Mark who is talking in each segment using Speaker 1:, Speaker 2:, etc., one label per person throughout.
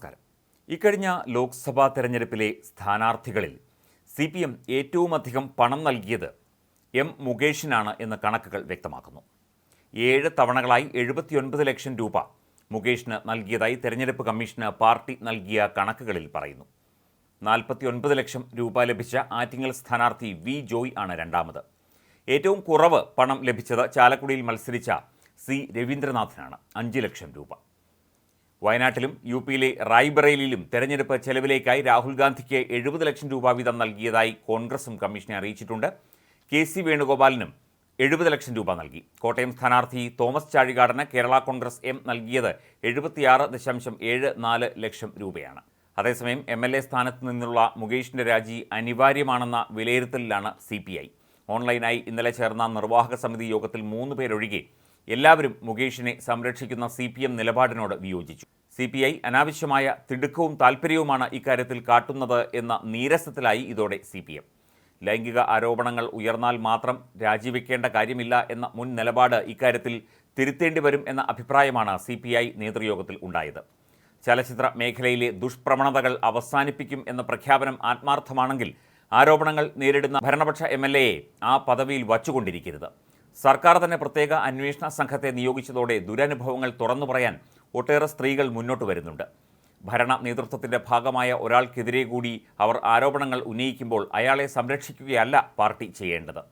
Speaker 1: നമസ്കാരം. ഇക്കഴിഞ്ഞ ലോക്സഭാ തെരഞ്ഞെടുപ്പിലെ സ്ഥാനാർത്ഥികളിൽ സി പി എം ഏറ്റവുമധികം പണം നൽകിയത് എം മുകേഷിനാണ് എന്ന് കണക്കുകൾ വ്യക്തമാക്കുന്നു. ഏഴ് തവണകളായി എഴുപത്തിയൊൻപത് ലക്ഷം രൂപ മുകേഷിന് നൽകിയതായി തെരഞ്ഞെടുപ്പ് കമ്മീഷന് പാർട്ടി നൽകിയ കണക്കുകളിൽ പറയുന്നു. നാൽപ്പത്തിയൊൻപത് ലക്ഷം രൂപ ലഭിച്ച ആറ്റിങ്ങൽ സ്ഥാനാർത്ഥി വി ജോയ് ആണ് രണ്ടാമത്. ഏറ്റവും കുറവ് പണം ലഭിച്ചത് ചാലക്കുടിയിൽ മത്സരിച്ച സി രവീന്ദ്രനാഥിനാണ്. അഞ്ച് ലക്ഷം രൂപ. വയനാട്ടിലും യു പിയിലെ റായ്ബറേലിയിലും തെരഞ്ഞെടുപ്പ് ചെലവിലേക്കായി രാഹുൽ ഗാന്ധിക്ക് എഴുപത് ലക്ഷം രൂപ വീതം നൽകിയതായി കോൺഗ്രസും കമ്മീഷനെ അറിയിച്ചിട്ടുണ്ട്. കെ സി വേണുഗോപാലിനും എഴുപത് ലക്ഷം രൂപ നൽകി. കോട്ടയം സ്ഥാനാർത്ഥി തോമസ് ചാഴികാടന് കേരള കോൺഗ്രസ് എം നൽകിയത് എഴുപത്തിയാറ് ദശാംശം ഏഴ് നാല് ലക്ഷം രൂപയാണ്. അതേസമയം എം എൽ എ സ്ഥാനത്ത് നിന്നുള്ള മുകേഷിന്റെ രാജി അനിവാര്യമാണെന്ന വിലയിരുത്തലിലാണ് സി പി ഐ. ഓൺലൈനായി ഇന്നലെ ചേർന്ന നിർവാഹക സമിതി യോഗത്തിൽ മൂന്ന് പേരൊഴികെ എല്ലാവരും മുകേഷിനെ സംരക്ഷിക്കുന്ന സി പി എം നിലപാടിനോട് വിയോജിച്ചു. സി പി ഐ അനാവശ്യമായ തിടുക്കവും താൽപ്പര്യവുമാണ് ഇക്കാര്യത്തിൽ കാട്ടുന്നത് എന്ന നീരസത്തിലായി ഇതോടെ സി പി എം ലൈംഗിക ആരോപണങ്ങൾ ഉയർന്നാൽ മാത്രം രാജിവെക്കേണ്ട കാര്യമില്ല എന്ന മുൻ നിലപാട് ഇക്കാര്യത്തിൽ തിരുത്തേണ്ടി വരും എന്ന അഭിപ്രായമാണ് സി പി ഐ നേതൃയോഗത്തിൽ ഉണ്ടായത്. ചലച്ചിത്ര മേഖലയിലെ ദുഷ്പ്രവണതകൾ അവസാനിപ്പിക്കും എന്ന പ്രഖ്യാപനം ആത്മാർത്ഥമാണെങ്കിൽ ആരോപണങ്ങൾ നേരിടുന്ന ഭരണപക്ഷ എം ആ പദവിയിൽ വച്ചുകൊണ്ടിരിക്കരുത്. സർക്കാർ തന്നെ പ്രത്യേക അന്വേഷണ സംഘത്തെ നിയോഗിച്ചതോടെ ദുരനുഭവങ്ങൾ തുറന്നു പറയാൻ ഒട്ടേറെ സ്ത്രീകൾ മുന്നോട്ട് വരുന്നുണ്ട്. ഭരണ നേതൃത്വത്തിന്റെ ഭാഗമായ ഒരാൾക്കെതിരെ കൂടി അവർ ആരോപണങ്ങൾ ഉന്നയിക്കുമ്പോൾ അയാളെ സംരക്ഷിക്കുകയല്ല പാർട്ടി ചെയ്യേണ്ടത്.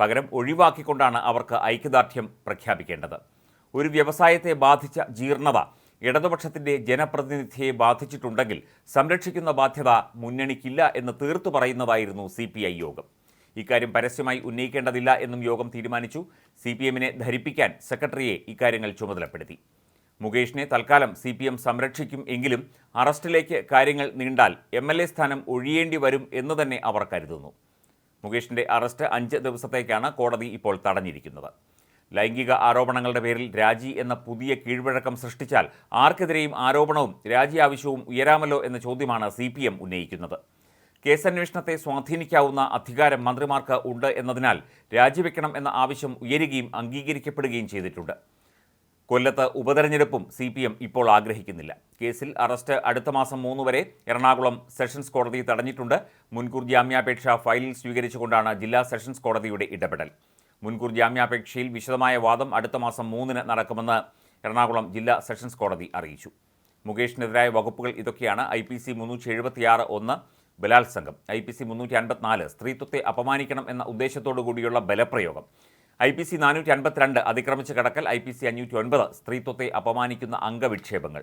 Speaker 1: പകരം ഒഴിവാക്കിക്കൊണ്ടാണ് അവർക്ക് ഐക്യദാർഢ്യം പ്രഖ്യാപിക്കേണ്ടത്. ഒരു വ്യവസായത്തെ ബാധിച്ച ജീർണത ഇടതുപക്ഷത്തിന്റെ ജനപ്രതിനിധിയെ ബാധിച്ചിട്ടുണ്ടെങ്കിൽ സംരക്ഷിക്കുന്ന ബാധ്യത മുന്നണിക്കില്ല എന്ന് തീർത്തു പറയുന്നതായിരുന്നു സി യോഗം. ഇക്കാര്യം പരസ്യമായി ഉന്നയിക്കേണ്ടതില്ല എന്നും യോഗം തീരുമാനിച്ചു. സി പി എമ്മിനെ ധരിപ്പിക്കാൻ സെക്രട്ടറിയെ ഇക്കാര്യങ്ങൾ ചുമതലപ്പെടുത്തി. മുകേഷിനെ തൽക്കാലം സി പി എം സംരക്ഷിക്കും എങ്കിലും അറസ്റ്റിലേക്ക് കാര്യങ്ങൾ നീണ്ടാൽ എം എൽ എ സ്ഥാനം ഒഴിയേണ്ടി വരും എന്ന് തന്നെ അവർ കരുതുന്നു. മുകേഷിന്റെ അറസ്റ്റ് അഞ്ച് ദിവസത്തേക്കാണ് കോടതി ഇപ്പോൾ തടഞ്ഞിരിക്കുന്നത്. ലൈംഗിക ആരോപണങ്ങളുടെ പേരിൽ രാജി എന്ന പുതിയ കീഴ്വഴക്കം സൃഷ്ടിച്ചാൽ ആർക്കെതിരെയും ആരോപണവും രാജി ആവശ്യവും ഉയരാമല്ലോ എന്ന ചോദ്യമാണ് സി ഉന്നയിക്കുന്നത്. കേസന്വേഷണത്തെ സ്വാധീനിക്കാവുന്ന അധികാരം മന്ത്രിമാർക്ക് ഉണ്ട് എന്നതിനാൽ രാജിവെക്കണം എന്ന ആവശ്യം ഉയരുകയും അംഗീകരിക്കപ്പെടുകയും ചെയ്തിട്ടുണ്ട്. കൊല്ലത്ത് ഉപതെരഞ്ഞെടുപ്പും സി പി എം ഇപ്പോൾ ആഗ്രഹിക്കുന്നില്ല. കേസിൽ അറസ്റ്റ് അടുത്ത മാസം മൂന്ന് വരെ എറണാകുളം സെഷൻസ് കോടതി തടഞ്ഞിട്ടുണ്ട്. മുൻകൂർ ജാമ്യാപേക്ഷ ഫയലിൽ സ്വീകരിച്ചുകൊണ്ടാണ് ജില്ലാ സെഷൻസ് കോടതിയുടെ ഇടപെടൽ. മുൻകൂർ ജാമ്യാപേക്ഷയിൽ വിശദമായ വാദം അടുത്ത മാസം മൂന്നിന് നടക്കുമെന്ന് എറണാകുളം ജില്ലാ സെഷൻസ് കോടതി അറിയിച്ചു. മുകേഷിനെതിരായ വകുപ്പുകൾ ഇതൊക്കെയാണ് ഐ പി സി മുന്നൂറ്റി എഴുപത്തിയാറ് ഒന്ന് ബലാത്സംഗം. ഐ പി സി മുന്നൂറ്റി അൻപത്തിനാല് സ്ത്രീത്വത്തെ അപമാനിക്കണം എന്ന ഉദ്ദേശത്തോടു കൂടിയുള്ള ബലപ്രയോഗം. ഐ പി സി നാനൂറ്റി അൻപത്തിരണ്ട് അതിക്രമിച്ച് കടക്കൽ. ഐ പി സി അഞ്ഞൂറ്റി ഒൻപത് സ്ത്രീത്വത്തെ അപമാനിക്കുന്ന അംഗവിക്ഷേപങ്ങൾ.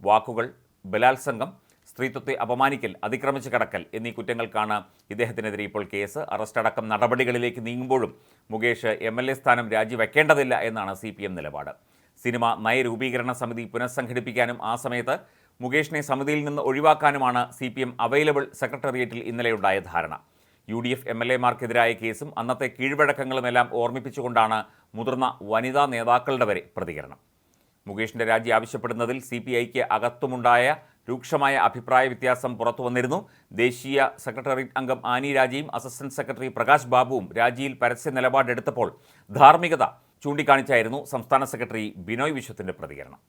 Speaker 1: വാക്കുകൾ ബലാത്സംഗം സ്ത്രീത്വത്തെ അപമാനിക്കൽ അതിക്രമിച്ച് കടക്കൽ എന്നീ കുറ്റങ്ങൾക്കാണ് ഇദ്ദേഹത്തിനെതിരെ ഇപ്പോൾ കേസ്. അറസ്റ്റ് അടക്കം നടപടികളിലേക്ക് നീങ്ങുമ്പോഴും മുകേഷ് എം എൽ എ സ്ഥാനം രാജിവെക്കേണ്ടതില്ല എന്നാണ് സി പി എം നിലപാട്. സിനിമ നയരൂപീകരണ സമിതി പുനഃസംഘടിപ്പിക്കാനും ആ സമയത്ത് മുകേഷിനെ സമിതിയിൽ നിന്ന് ഒഴിവാക്കാനുമാണ് സി പി എം അവൈലബിൾ സെക്രട്ടേറിയറ്റിൽ ഇന്നലെയുണ്ടായ ധാരണ. U D F M L എമാർക്കെതിരായ കേസും അന്നത്തെ കീഴ്വഴക്കങ്ങളുമെല്ലാം ഓർമ്മിപ്പിച്ചുകൊണ്ടാണ് മുതിർന്ന വനിതാ നേതാക്കളുടെ വരെ പ്രതികരണം. മുകേഷിന്റെ രാജി ആവശ്യപ്പെടുന്നതിൽ സി പി ഐക്ക് അകത്തുമുണ്ടായ രൂക്ഷമായ അഭിപ്രായ വ്യത്യാസം പുറത്തു വന്നിരുന്നു ദേശീയ സെക്രട്ടേറിയറ്റ് അംഗം ആനി രാജയും അസിസ്റ്റന്റ് സെക്രട്ടറി പ്രകാശ് ബാബുവും രാജിയിൽ പരസ്യ നിലപാടെടുത്തപ്പോൾ ധാർമ്മികത ചൂണ്ടിക്കാണിച്ചായിരുന്നു സംസ്ഥാന സെക്രട്ടറി ബിനോയ് വിശ്വത്തിന്റെ പ്രതികരണം.